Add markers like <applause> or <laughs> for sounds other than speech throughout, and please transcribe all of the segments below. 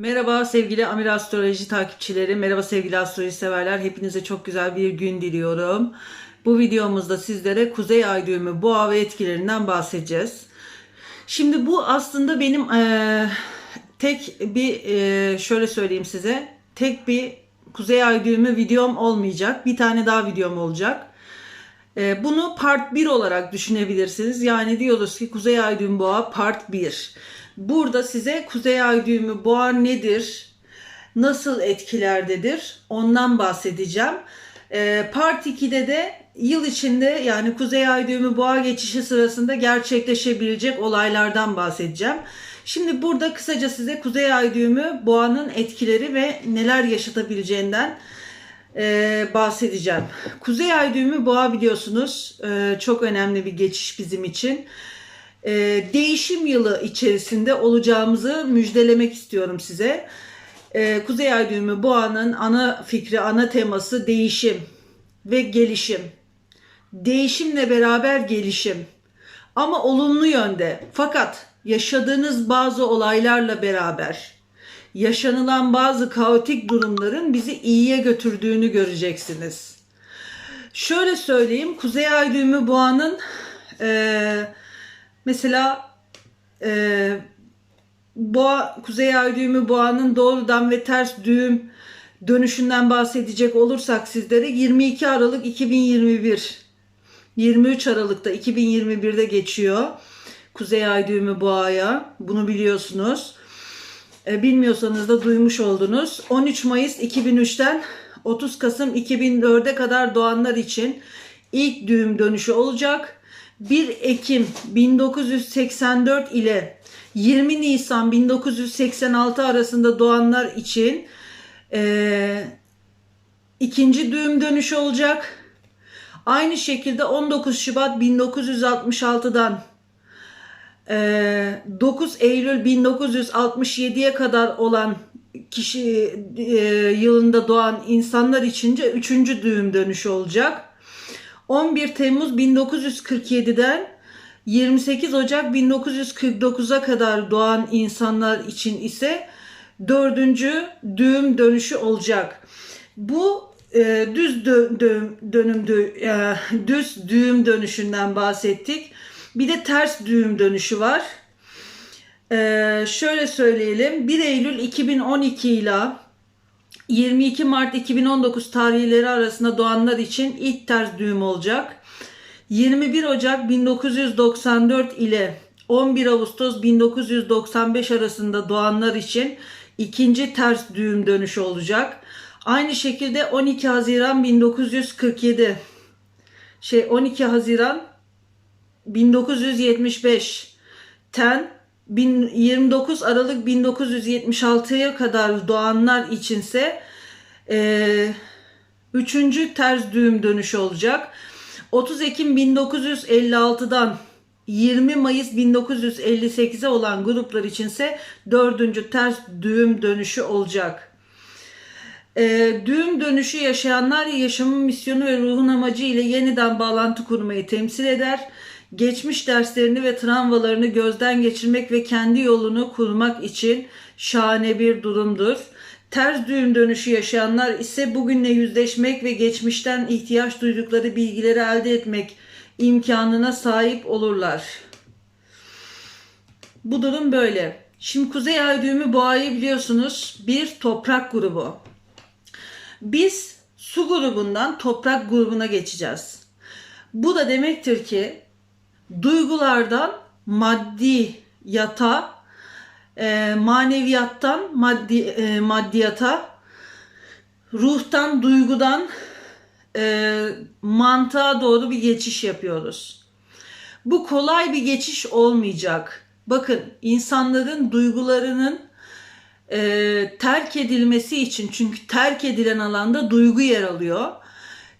Merhaba sevgili Amir Astroloji takipçileri, merhaba sevgili astroloji severler. Hepinize çok güzel bir gün diliyorum. Bu videomuzda sizlere Kuzey Ay düğümü boğa ve etkilerinden bahsedeceğiz. Şimdi bu aslında benim eee, tek bir eee, şöyle söyleyeyim size, tek bir Kuzey Ay düğümü videom olmayacak. Bir tane daha videom olacak. Ee, Bunu part 1 olarak düşünebilirsiniz. Yani diyoruz ki Kuzey Ay düğümü boğa part 1. Burada size Kuzey Ay düğümü boğa nedir? Nasıl etkilerdedir? Ondan bahsedeceğim. Ee, Part 2'de de yıl içinde yani Kuzey Ay düğümü boğa geçişi sırasında gerçekleşebilecek olaylardan bahsedeceğim. Şimdi burada kısaca size Kuzey Ay düğümü boğanın etkileri ve neler yaşatabileceğinden e, bahsedeceğim. Kuzey Ay düğümü boğa biliyorsunuz e, çok önemli bir geçiş bizim için. E, değişim yılı içerisinde olacağımızı müjdelemek istiyorum size. E, Kuzey Ay düğümü boğanın ana fikri, ana teması değişim ve gelişim. Değişimle beraber gelişim. Ama olumlu yönde. Fakat yaşadığınız bazı olaylarla beraber yaşanılan bazı kaotik durumların bizi iyiye götürdüğünü göreceksiniz. Şöyle söyleyeyim, Kuzey Ay düğümü boğanın eee, mesela eee boğa, Kuzey Ay düğümü boğanın doğrudan ve ters düğüm dönüşünden bahsedecek olursak sizlere 22 Aralık 2021 23 Aralık'ta 2021'de geçiyor. Kuzey Ay düğümü boğaya. Bunu biliyorsunuz. E, bilmiyorsanız da duymuş oldunuz. 13 Mayıs 2003'ten 30 Kasım 2004'e kadar doğanlar için ilk düğüm dönüşü olacak. 1 Ekim 1984 ile 20 Nisan 1986 arasında doğanlar için e, ikinci düğüm dönüşü olacak. Aynı şekilde 19 Şubat 1966'dan ee, 9 Eylül 1967'ye kadar olan kişi e, yılında doğan insanlar içince 3. düğüm dönüşü olacak. 11 Temmuz 1947'den 28 Ocak 1949'a kadar doğan insanlar için ise dördüncü düğüm dönüşü olacak. Bu e, düz dö- dö- dönüm dö- e, düz düğüm dönüşünden bahsettik. Bir de ters düğüm dönüşü var. Ee, şöyle söyleyelim. 1 Eylül 2012 ile 22 Mart 2019 tarihleri arasında doğanlar için ilk ters düğüm olacak. 21 Ocak 1994 ile 11 Ağustos 1995 arasında doğanlar için ikinci ters düğüm dönüşü olacak. Aynı şekilde 12 Haziran 1947 şey 12 Haziran 1975 ten 29 Aralık 1976'ya kadar doğanlar içinse e, üçüncü ters düğüm dönüşü olacak. 30 Ekim 1956'dan 20 Mayıs 1958'e olan gruplar içinse dördüncü ters düğüm dönüşü olacak. E, düğüm dönüşü yaşayanlar yaşamın misyonu ve ruhun amacı ile yeniden bağlantı kurmayı temsil eder. Geçmiş derslerini ve travmalarını gözden geçirmek ve kendi yolunu kurmak için şahane bir durumdur. Ters düğüm dönüşü yaşayanlar ise bugünle yüzleşmek ve geçmişten ihtiyaç duydukları bilgileri elde etmek imkanına sahip olurlar. Bu durum böyle. Şimdi Kuzey Ay düğümü boğayı biliyorsunuz bir toprak grubu. Biz su grubundan toprak grubuna geçeceğiz. Bu da demektir ki duygulardan maddi yata, e, maneviyattan maddi e, maddiyata, ruhtan duygudan e, mantığa doğru bir geçiş yapıyoruz. Bu kolay bir geçiş olmayacak. Bakın insanların duygularının e, terk edilmesi için çünkü terk edilen alanda duygu yer alıyor.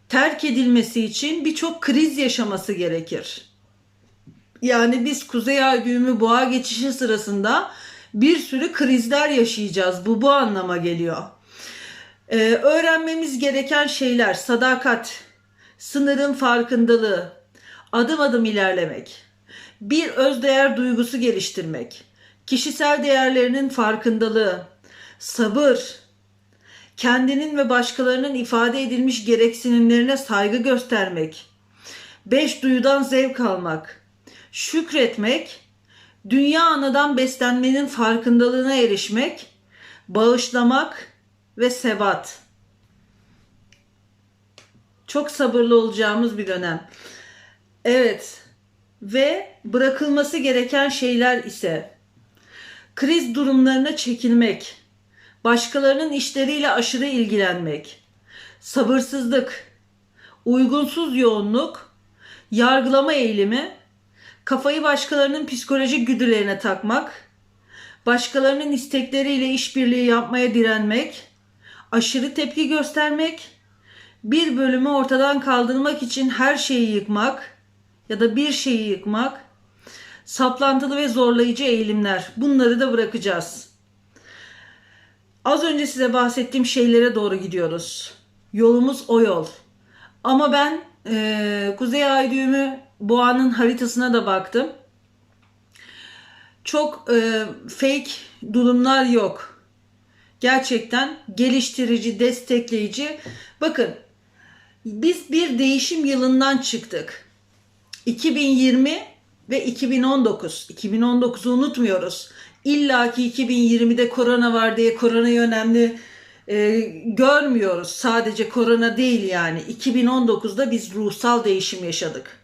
Terk edilmesi için birçok kriz yaşaması gerekir. Yani biz Kuzey Ay düğümü boğa geçişi sırasında bir sürü krizler yaşayacağız. Bu bu anlama geliyor. Ee, öğrenmemiz gereken şeyler sadakat, sınırın farkındalığı, adım adım ilerlemek, bir özdeğer duygusu geliştirmek, kişisel değerlerinin farkındalığı, sabır, kendinin ve başkalarının ifade edilmiş gereksinimlerine saygı göstermek, beş duyudan zevk almak, şükretmek, dünya anadan beslenmenin farkındalığına erişmek, bağışlamak ve sebat. Çok sabırlı olacağımız bir dönem. Evet ve bırakılması gereken şeyler ise kriz durumlarına çekilmek, başkalarının işleriyle aşırı ilgilenmek, sabırsızlık, uygunsuz yoğunluk, yargılama eğilimi, kafayı başkalarının psikolojik güdülerine takmak, başkalarının istekleriyle işbirliği yapmaya direnmek, aşırı tepki göstermek, bir bölümü ortadan kaldırmak için her şeyi yıkmak ya da bir şeyi yıkmak, saplantılı ve zorlayıcı eğilimler. Bunları da bırakacağız. Az önce size bahsettiğim şeylere doğru gidiyoruz. Yolumuz o yol. Ama ben e, Kuzey Ay düğümü boğanın haritasına da baktım. Çok e, fake durumlar yok. Gerçekten geliştirici, destekleyici. Bakın biz bir değişim yılından çıktık. 2020 ve 2019. 2019'u unutmuyoruz. İlla ki 2020'de korona var diye koronayı önemli e, görmüyoruz. Sadece korona değil yani. 2019'da biz ruhsal değişim yaşadık.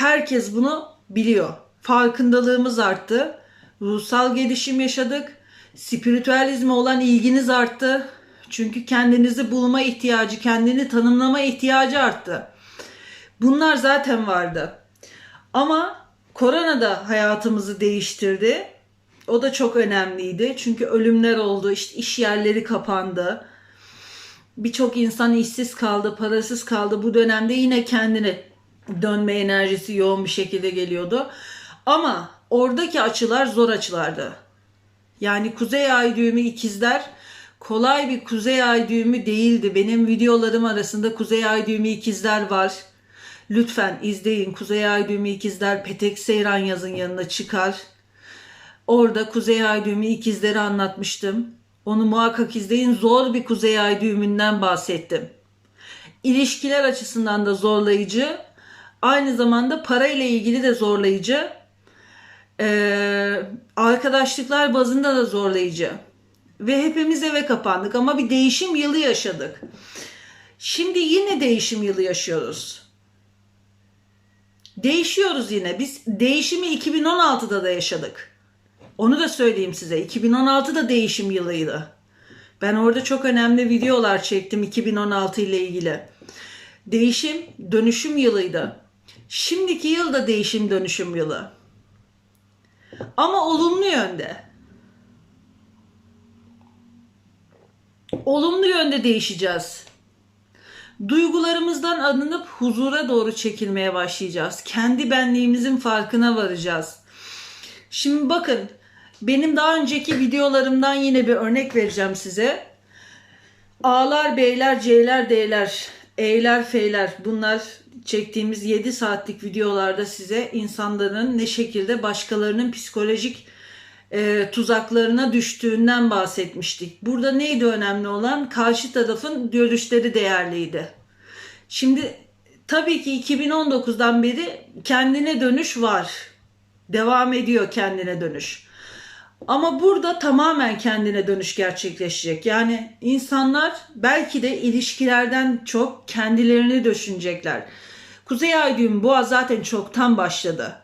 Herkes bunu biliyor. Farkındalığımız arttı. Ruhsal gelişim yaşadık. Spiritüalizme olan ilginiz arttı. Çünkü kendinizi bulma ihtiyacı, kendini tanımlama ihtiyacı arttı. Bunlar zaten vardı. Ama korona da hayatımızı değiştirdi. O da çok önemliydi. Çünkü ölümler oldu, işte iş yerleri kapandı. Birçok insan işsiz kaldı, parasız kaldı. Bu dönemde yine kendine dönme enerjisi yoğun bir şekilde geliyordu. Ama oradaki açılar zor açılardı. Yani kuzey ay düğümü ikizler kolay bir kuzey ay düğümü değildi. Benim videolarım arasında kuzey ay düğümü ikizler var. Lütfen izleyin. Kuzey ay düğümü ikizler Petek Seyran yazın yanına çıkar. Orada kuzey ay düğümü ikizleri anlatmıştım. Onu muhakkak izleyin. Zor bir kuzey ay düğümünden bahsettim. İlişkiler açısından da zorlayıcı. Aynı zamanda para ile ilgili de zorlayıcı. Ee, arkadaşlıklar bazında da zorlayıcı. Ve hepimiz eve kapandık ama bir değişim yılı yaşadık. Şimdi yine değişim yılı yaşıyoruz. Değişiyoruz yine. Biz değişimi 2016'da da yaşadık. Onu da söyleyeyim size. 2016 da değişim yılıydı. Ben orada çok önemli videolar çektim 2016 ile ilgili. Değişim, dönüşüm yılıydı. Şimdiki yıl da değişim dönüşüm yılı. Ama olumlu yönde. Olumlu yönde değişeceğiz. Duygularımızdan arınıp huzura doğru çekilmeye başlayacağız. Kendi benliğimizin farkına varacağız. Şimdi bakın benim daha önceki videolarımdan yine bir örnek vereceğim size. A'lar, B'ler, C'ler, D'ler, E'ler, F'ler bunlar çektiğimiz 7 saatlik videolarda size insanların ne şekilde başkalarının psikolojik e, tuzaklarına düştüğünden bahsetmiştik. Burada neydi önemli olan? Karşı tarafın görüşleri değerliydi. Şimdi tabii ki 2019'dan beri kendine dönüş var. Devam ediyor kendine dönüş. Ama burada tamamen kendine dönüş gerçekleşecek. Yani insanlar belki de ilişkilerden çok kendilerini düşünecekler. Kuzey Ay düğümü boğa zaten çoktan başladı.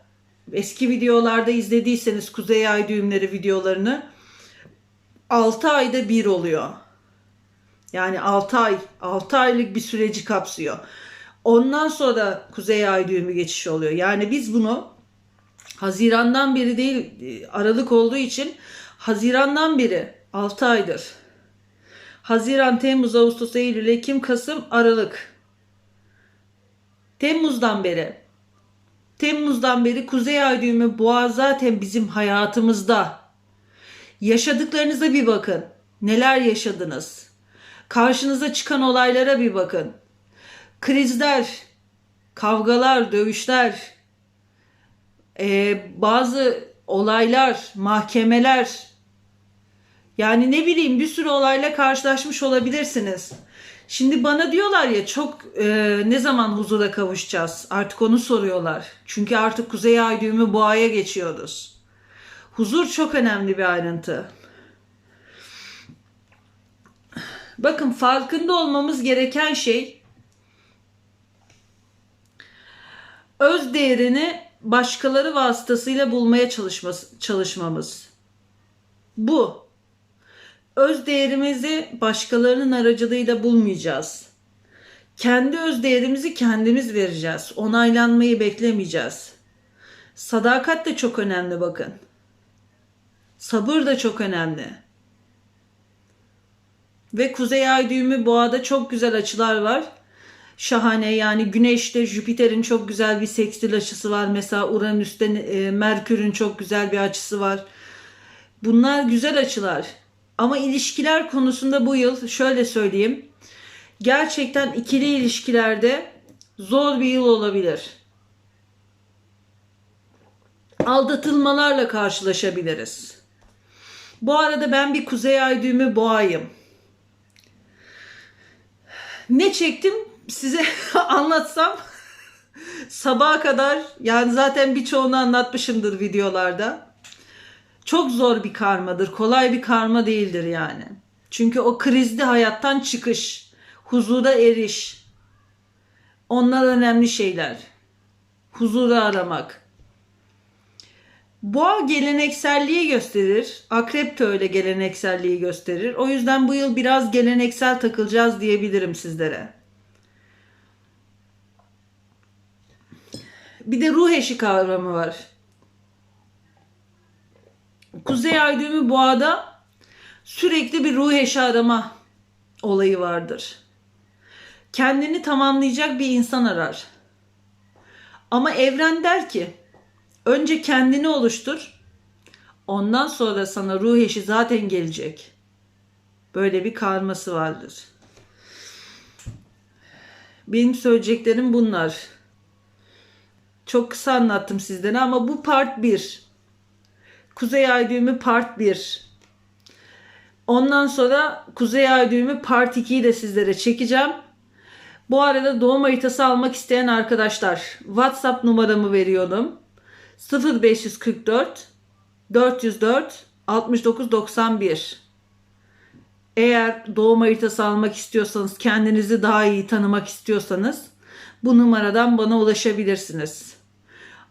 Eski videolarda izlediyseniz Kuzey Ay düğümleri videolarını 6 ayda bir oluyor. Yani 6 ay, 6 aylık bir süreci kapsıyor. Ondan sonra Kuzey Ay düğümü geçiş oluyor. Yani biz bunu Haziran'dan beri değil Aralık olduğu için Haziran'dan beri 6 aydır. Haziran, Temmuz, Ağustos, Eylül, Ekim, Kasım, Aralık. Temmuz'dan beri. Temmuz'dan beri Kuzey Ay düğümü boğa zaten bizim hayatımızda. Yaşadıklarınıza bir bakın. Neler yaşadınız? Karşınıza çıkan olaylara bir bakın. Krizler, kavgalar, dövüşler, ee, bazı olaylar, mahkemeler, Yani ne bileyim bir sürü olayla karşılaşmış olabilirsiniz. Şimdi bana diyorlar ya çok e, ne zaman huzura kavuşacağız? Artık onu soruyorlar. Çünkü artık Kuzey Ay düğümü boğaya geçiyoruz. Huzur çok önemli bir ayrıntı. Bakın farkında olmamız gereken şey öz değerini başkaları vasıtasıyla bulmaya çalışması, çalışmamız. Bu. Öz değerimizi başkalarının aracılığıyla bulmayacağız. Kendi öz değerimizi kendimiz vereceğiz. Onaylanmayı beklemeyeceğiz. Sadakat de çok önemli bakın. Sabır da çok önemli. Ve Kuzey Ay düğümü boğada çok güzel açılar var. Şahane yani Güneş'te Jüpiter'in çok güzel bir sekstil açısı var. Mesela Uranüs'te e, Merkür'ün çok güzel bir açısı var. Bunlar güzel açılar. Ama ilişkiler konusunda bu yıl şöyle söyleyeyim. Gerçekten ikili ilişkilerde zor bir yıl olabilir. Aldatılmalarla karşılaşabiliriz. Bu arada ben bir kuzey ay düğümü boğayım. Ne çektim size <laughs> anlatsam sabaha kadar yani zaten birçoğunu anlatmışımdır videolarda. Çok zor bir karmadır. Kolay bir karma değildir yani. Çünkü o krizli hayattan çıkış, huzura eriş. Onlar önemli şeyler. Huzuru aramak. Boğa gelenekselliği gösterir. Akrep de öyle gelenekselliği gösterir. O yüzden bu yıl biraz geleneksel takılacağız diyebilirim sizlere. Bir de ruh eşi kavramı var. Kuzey ay düğümü boğada sürekli bir ruh eşi arama olayı vardır. Kendini tamamlayacak bir insan arar. Ama evren der ki önce kendini oluştur. Ondan sonra sana ruh eşi zaten gelecek. Böyle bir karması vardır. Benim söyleyeceklerim bunlar. Çok kısa anlattım sizden ama bu part 1. Kuzey Ay düğümü part 1. Ondan sonra Kuzey Ay düğümü part 2'yi de sizlere çekeceğim. Bu arada doğum haritası almak isteyen arkadaşlar WhatsApp numaramı veriyorum. 0544 404 6991 Eğer doğum haritası almak istiyorsanız, kendinizi daha iyi tanımak istiyorsanız bu numaradan bana ulaşabilirsiniz.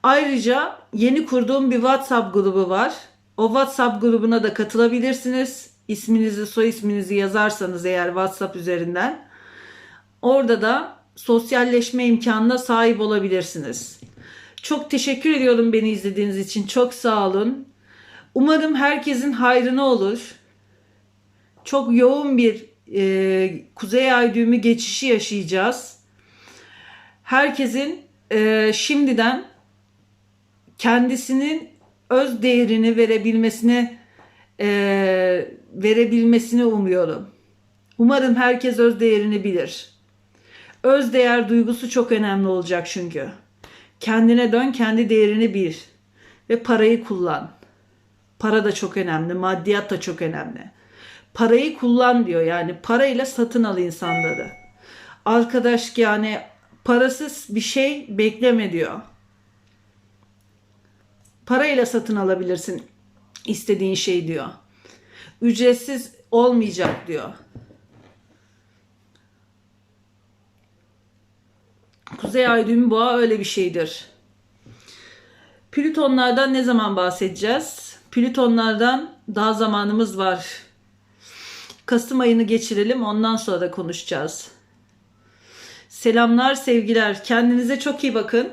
Ayrıca yeni kurduğum bir WhatsApp grubu var. O WhatsApp grubuna da katılabilirsiniz. İsminizi, soy isminizi yazarsanız eğer WhatsApp üzerinden. Orada da sosyalleşme imkanına sahip olabilirsiniz. Çok teşekkür ediyorum beni izlediğiniz için. Çok sağ olun. Umarım herkesin hayrına olur. Çok yoğun bir e, Kuzey Ay düğümü geçişi yaşayacağız. Herkesin e, şimdiden kendisinin öz değerini verebilmesine e, verebilmesini umuyorum. Umarım herkes öz değerini bilir. Öz değer duygusu çok önemli olacak çünkü. Kendine dön, kendi değerini bil ve parayı kullan. Para da çok önemli, maddiyat da çok önemli. Parayı kullan diyor yani parayla satın al insanları. Arkadaş yani parasız bir şey bekleme diyor. Parayla satın alabilirsin istediğin şey diyor. Ücretsiz olmayacak diyor. Kuzey ay düğümü boğa öyle bir şeydir. Plütonlardan ne zaman bahsedeceğiz? Plütonlardan daha zamanımız var. Kasım ayını geçirelim ondan sonra da konuşacağız. Selamlar, sevgiler. Kendinize çok iyi bakın.